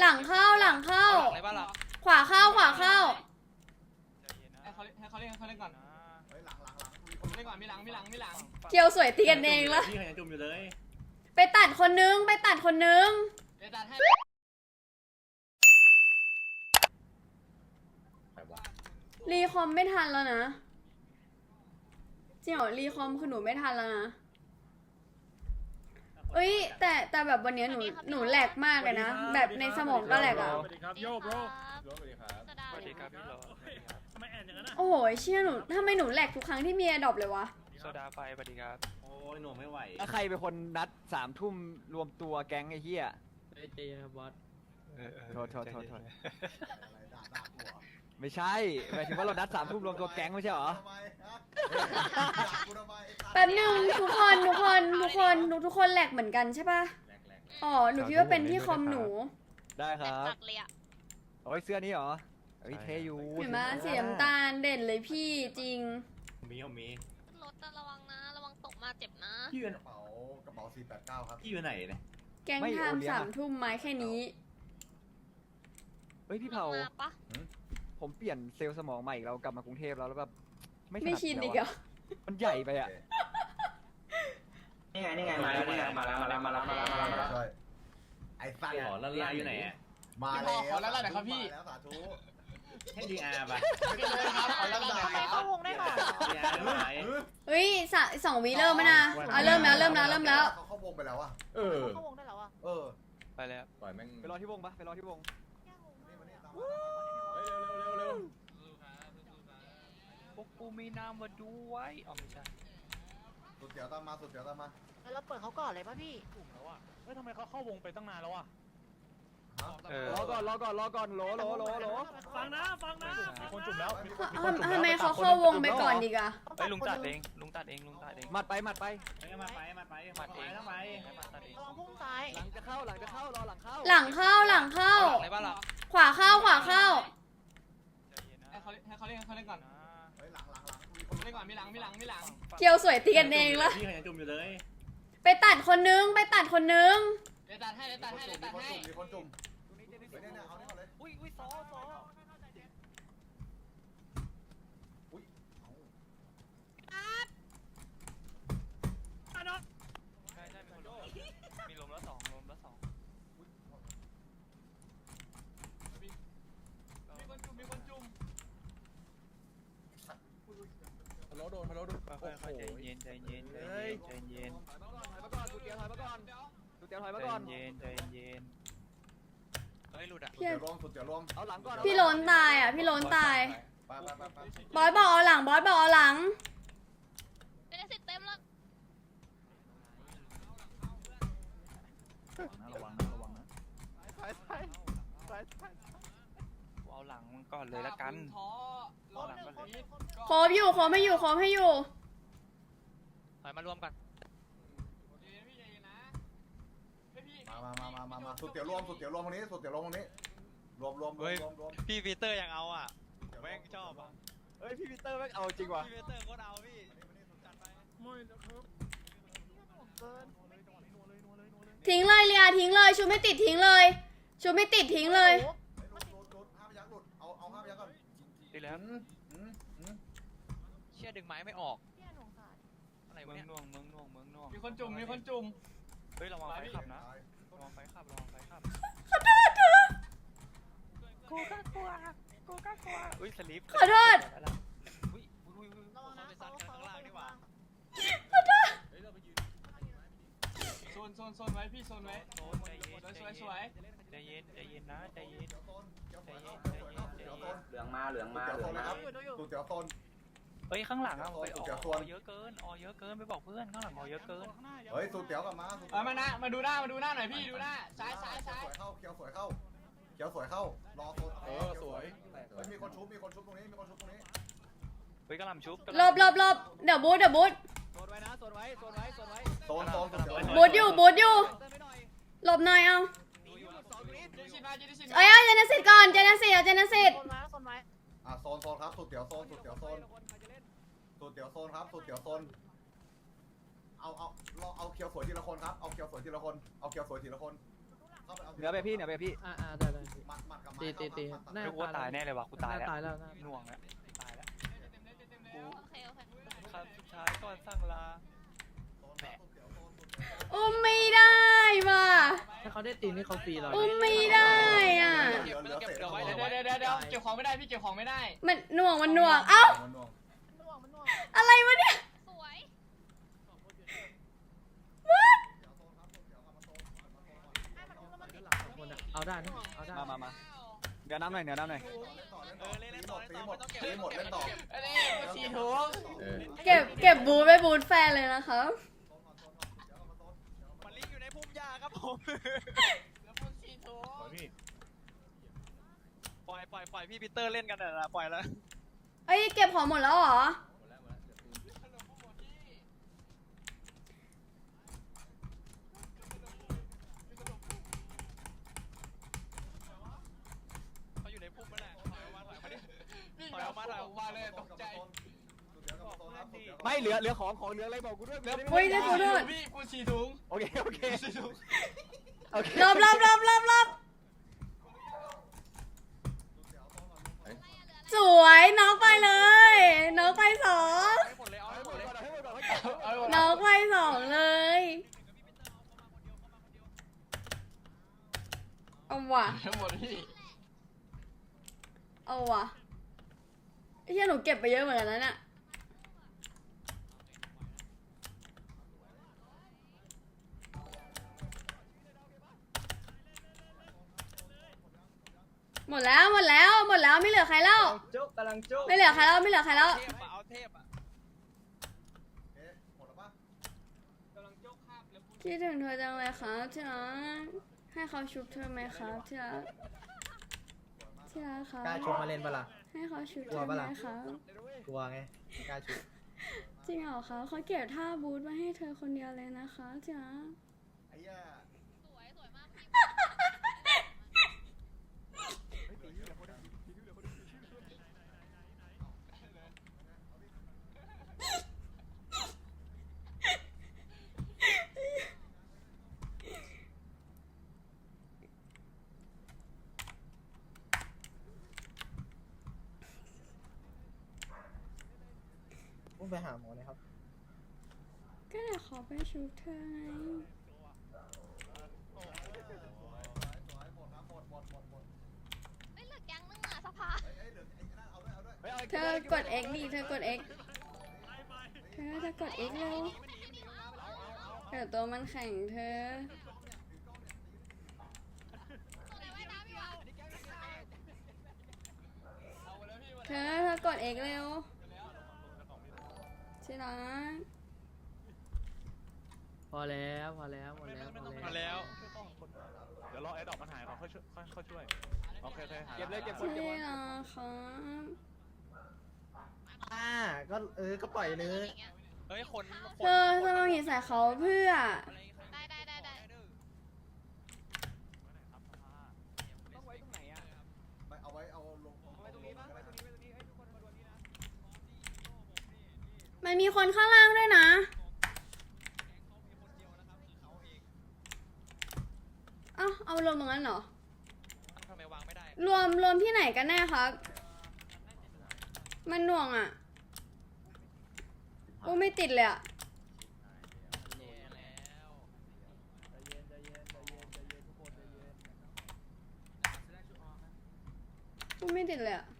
หลังเข้าหลังเข้าไหนบ้านหลังขวาเข้าขวาเข้า ให้เขาให้เขาเล่นให้เขาเล่นก่อนเฮ้ยหลังหลังหลังมีคนเล่นก่อนมีหลังมีหลังมีหลังเกียวสวยตีกันเองละพี่เขายังจุ่มอยู่เลยไปตัดคนนึงไปตัดคนนึง เดี๋ยวตัดให้ใครวะรีคอมไม่ทันแล้วนะจริงเหรอรีคอมคือหนูไม่ทันแล้วนะ เอ้ยแต่แต่แบบวันเนี้ยหนูหนูแหลกมากเลยนะ แบบในสมองก็แหลกอะ สวัสดีครับโยบโรสวัสดีครับสวัสดีครับพี่โรทำไมแอนอย่างนั้นอะโอ้โหเชี่ยหนูทำไมหนูแหลกทุกครั้งที่มีแอดดอปเลยวะ โซดาไฟสวัสดีครับโอ้ยหนูไม่ไหวถ้าใครเป็นคนนัดสามทุ่มรวมตัวแก๊งไอ้เหี้ยเจครับบอสโทษโทษโทษโทษ อะไร ไม่ใช่หมายถึงว่าเรานัดสามทุ่มรวมตัวแก๊งไม่ใช่เหรอ ทำไมฮะด่ากูทำไมไอ้สัตว์แป๊บหนึงทุกคนทุกคนทุกคนทุกทุกคนแหลกเหมือนกันใช่ปะแหลกแหลกอ๋อหนูคิดว่าเป็นที่คอมหนูได้ครับตัดเลยอะโอ้ยเสื้อนี้เหรอเฮ้ยเทอยู่เห็นไหมสีน้ำตาลเด่นเลยพี่จริงมีเขามีรถจะระวังนะ ระวังตกมาเจ็บนะ พี่อยู่กระเป๋ากระเป๋า489ครับพี่อยู่ไหนเนี่ยแก๊งไทม์สามทุ่มไม้แค่นี้ เฮ้ยพี่เผามาปะ ผมเปลี่ยนเซลล์สมองใหม่เรากลับมากรุงเทพแล้วแล้วแบบไม่ถไม่นัดชินแล้วอีกเหรอะอมันใหญ่ไปอะโอเคนี่ไงนี่ไงมาแล้วนี่ไงมาแล้วมาแล้วมาแล้วมาแล้วมาแล้วมาแล้วช่วยไอ้สัตว์ขอละลายอยู่ไหนอะมาพี่พอขอแล้วล่ะหน่อยครับพี่ มาแล้วสาธุให้ดีอาร์ป่ะไม่เลยครับขอแล้วล่ะไปเข้าวงได้หรอดีอาร์ไม่ไหวเฮ้ยสะสองวิเริ่มแล้วนะอะเริ่มแล้วเริ่มแล้วเริ่มแล้ว เขาเข้าวงไปแล้วอะเออ เข้าวงได้แล้วอะเออ ไปแล้วปล่อยแม่งไปรอที่วงปะไปรอที่วงนี่มานี่ตามมาเฮ้ยเร็ พวกกูมีนามว่าดูไว้อ๋อไม่ใช่สุดเดี๋ยวตามมาสุดเดี๋ยวตามมาแล้วเราเปิดเขาก่อนเลยป่ะพี่ถูกแล้วอะเฮ้ยทำไมเขาเข้าวงไปตั้งนานแล้วอะฮะเออรอก่อนรอก่อนรอก่อนโหลโหลโหลโหลฟังนะฟังนะมีคนจุ่มแล้วมีคนมีทคนจุ่มำแล้วทำไมเขาเข้าวงไปก่อนดีกอะเฮ้ยลุงตัดเองลุงตัดเองลุงตัดเองมัดไปมัดไปเฮ้ยมาไปมาไปมัดไปเองต้องไปให้มัดตัดเองระวังพุ่งซ้ายหลังจะเข้าหลังจะเข้ารอหลังเข้า หลังเข้าหลังเข้าหลังไหนบ้านหลังขวาเข้าขวาเข้า ให้เขาให้เขาเล่นให้เขาเล่นก่อนเฮ้ยหลังหลังหลังมีคนเล่นก่อนมีหลังมีหลังมีหลังเกียวสวยตีกันเองละพี่เขายังจุ่มอยู่เลยไปตัดคนนึงไปตัดคนนึงเดี๋ยวตัดให้เดี๋ยวตัดให้เดี๋ยวตัดให้มีคนจุ่มมีคนจุ่มเฮ้ยเนี่ยเนี่ยเอานี่ก่อนเลยอุ้ยอุ้ยซอซออุ้ยเอา ใช่ใช่มีคนลงมีลมแล้วสองลมแล้วสอง มีคนจุ่มมีคนจุ่ม ฮัลโหลโดนฮัลโหลโดนค่อยๆใจเย็นใจเย็นใจเย็นใจเย็นถอยมาก่อนถอยมาก่อนกูเตียวถอยมาก่อนกูเตียวถอยมาใจก่อนเย็นใจเย็นเฮ้ยหลุดอะสุดเดี๋ยวรวมสุดเดี๋ยวรวมเอาหลังก่อนพี่โลนตายอะพี่โลนตายไปไปไปไปบอสบอกเอาหลังบอสบอกเอาหลังเป็นสิทธิ์เต็มแล้วระวังนะระวังนะ เอาหลังมันก่อนเลยละกันท้อรถพีทโคบอยู่โคบให้อยู่โคบให้อยู่ ถอยมารวมกันเดี๋ยวพี่ใจเย็นนะเฮ้ยพี่มามามามามามาสุดเดี๋ยวรวมสุดเดี๋ยวรวมตรงนี้สุดเดี๋ยวรวมตรงนี้ รวมรวมรวมรวมรวมพี่ปีเตอร์ยังเอาอะ แม่งชอบอะเฮ้ยพี่ปีเตอร์แม่งเอาจริงว่ะพี่ปีเตอร์โคตรเอาพี่จัดไปไม่นะครับทิ้งเลยเลียทิ้งเลย ชูไม่ติดทิ้งเลย ชูไม่ติดทิ้งเลยเฮ้ยห ดีแล้วอืมอืมอืมเชี่ยดึงไม้ไม่ออกพี่หนงสารอะไรวะเนี่ยเมืองน่วงเมืองน่วงเมืองน่วงมีคนจุ่มมีคนจุ่มเฮ้ยระวังไฟขับนะระวังไฟขับระวังไฟขับกูก็กลัวกูก็กลัวอุ้ยสลิปขอโทษ อุ้ยอุ้ยอุ้ยระวังนะไปซัดกันข้างล่างดีกว่าโซนโซนโซนไว้พี่โซนไว้โซนใจเย็นสวยสวยสวย ใจเย็นใจเย็นนะใจเย็นเดี๋ยวโซนเดี๋ยวใจโซนเย็ครับนใจเดี๋ยวเย็นโซนใจเดี๋ยวโซนเย็นเหลืองมาเหลืองมาเดี๋ยวเหลืโซอนงนะมาครับสุดเดี๋ยวโซนเฮ้ยข้างหลังเอาไปอเดี๋ยวอโซนเยอะเกินออเยอะเกินไปบอกเพื่อนข้างหลังออเยอะเกินเฮ้ยสุดเดี๋ยวกลับมาสุดเอามานะมาดูหน้ามาดูหน้าหน่อยพี่ดูหน้าซ้ายซ้ายซ้ายสวยเข้าเขียวสวยเข้าเขียวสวยเข้ารอโซนเออสวยเฮ้ยมีคนชุบมีคนชุบตรงนี้มีคนชุบตรงนี้เฮ้ยกระหล่ำชุบหลบหลบหลบเดี๋ยวบูทเดี๋ยวบูทโซนไว้นะโซนไว้โซนไว้โซนไว้โซนโซนสุดเดี๋ยวบูทอยู่บูทอยู่เติมไปหน่อยหลบหน่อยเอา เจนชินมาเจนชินเอ้ยเอาเจนสิตก่อนเจนสิตเอาเจนสิตโซนไว้โซนไว้อะโซนโซนครับสุดเดี๋ยวโซนสุดเดี๋ยวโซนคนใครจะเล่นสุดเดี๋ยวโซนครับสุดเดี๋ยวโซนเอาเอาเราเอาเขียวสวยทีละคนครับเอาเขียวสวยทีละคนเอาเขียวสวยทีละคนหเข้าไปเอาเหนือไปพี่เหนือไปพี่อ่าอ่าได้ได้ หมัดหมัดกับไม้ตีตีตีเข้าหมัดหมัดน่าไม่กูว่าตายแน่เลยว่ะกูตายแล้วตายแล้วน่าหน่วงแล้วตายแล้วโอเคโอเค ครั้งสุดท้ายก่อนสั่งลา เขาได้ตีนี่เขาฟรีเราอุ้มไม่ได้อะเหลือเหลือเศษเดี๋ยวไว้เดี๋ยวเดี๋ยวเดี๋ยวเดี๋ยวเก็บของไม่ได้พี่เก็บของไม่ได้ มันหน่วงมันหน่วง เอ้ามันน่วงมันหน่วงมันหน่วงอะไรวะเนี่ย สวยให้มันอุ้มแล้วมันติดคนอะเอาได้นะเอาได้มามามาเดี๋ยวน้ำหน่อยเดี๋ยวน้ำหน่อยเออเล่นเล่นต่อเล่นต่อหมไม่ดต้องเก็บตีหมดเล่นต่ออันนี้ฉีดถุงเก็บเก็บบูทไปบูทแฟนเลยนะครับ มันลิงอยู่ในพุ่มหญ้าครับผม แล้วพวกฉีดถุงพี่ปล่อยปล่อยปล่อยพี่ปีเตอร์เล่นกันเถอะนะปล่อยแล้วเอ้ยเก็บของหมดแล้วเหรอ เขาอยู่ในพุ่มนั่นแหละถอยออกมาถอยออกมาดิพี่กลับมาถอยออกมาเลยตกใจ ไม่เหลือเหลือของของเหลืออะไรบอกกูด้วยเฮ้ยได้กูด้วย พี่กูฉีดถุงโอเคโอเคโอเครอบรอบรอบรอบรอบสวยน้องไปเลยน้องไปสองให้หมดเลยเอาให้หมดเลยให้หมดก่อนให้หมดก่อนเอาไว้น้องไปสองเลยเอาว่ะทั้งหมดพี่เอาว่ะไอ้เหี้ยหนูเก็บไปเยอะเหมือนกันนะเนี่ย หมดแล้วหมดแล้วหมดแล้วไม่เหลือใครแล้วจุ๊กกำลังจุ๊กไม่เหลือใครแล้วไม่เหลือใครแล้ว เทพอะเอาเทพอะเอ๊ะหมดแล้วปะกำลังโจกคาบแล้วกูคิดถึงเธอจังเลยครับที่รักให้เขาชุบเธอไหมครับที่รักที่รักครับกล้าชุบมาเล่นปะล่ะ ให้เขาชุบกเธลัวอไหปะมล่ะครับกลัวไงไม่กล้าชุบจริงเหรอคะเขาเก็บท่าบูทมาให้เธอคนเดียวเลยนะคะที่รักไอ้เหี้ยสวยสวยมากพี่ อุ้ม ไปหาหมอเลยครับ ก็เดี๋ยวขอไปชุบเธอไงสวยหมดครับหมดหมดหมดหมดไม่เหลือแก๊งนึงอะสภาเอ้ยเอ้ยเหลือไอ้นั่นเอาด้วยเอาด้วยเฮ้ยเอาเธอกด X ดิเธอกด X เธอจะกด X เร็วเดี๋ยวตัวมันแข็งเธอตัวไหนไว้น้ำพี่วะเอาไปแล้วพี่เธอเธอกด X เร็ว ที่รักพอแล้วพอแล้วหมดแล้วหมดมาแล้วแล้ว เดี๋ยวรอไอ้ดอกมันหายก่อนค่อยช่วยค่อยช่วย โอเคโอเคหาเก็บเลยเก็บหมดที่เก็บหมดรักครับอ่าก็เออก็ปล่อยเลย เฮ้ยคน เธอเธอมาหงิดใส่เขาเพื่อได้ได้ได้ได้ ต้องไว้ตรงไหนอะ ไปเอาไว้เอาลงเอาไว้ตรงนี้ปะไว้ตรงนี้ไว้ตรงนี้ให้ทุกคนมาดูนี่นะ มันมีคนข้างล่างด้วยนะ เอ้าเอารวมตรงนั้นเหรอ ทำไมวางไม่ได้ รวมรวมที่ไหนกันแน่ครับ มันหน่วงอะโอ้ไม่ติดเลยอะโอ้ไม่ติดเลยอะ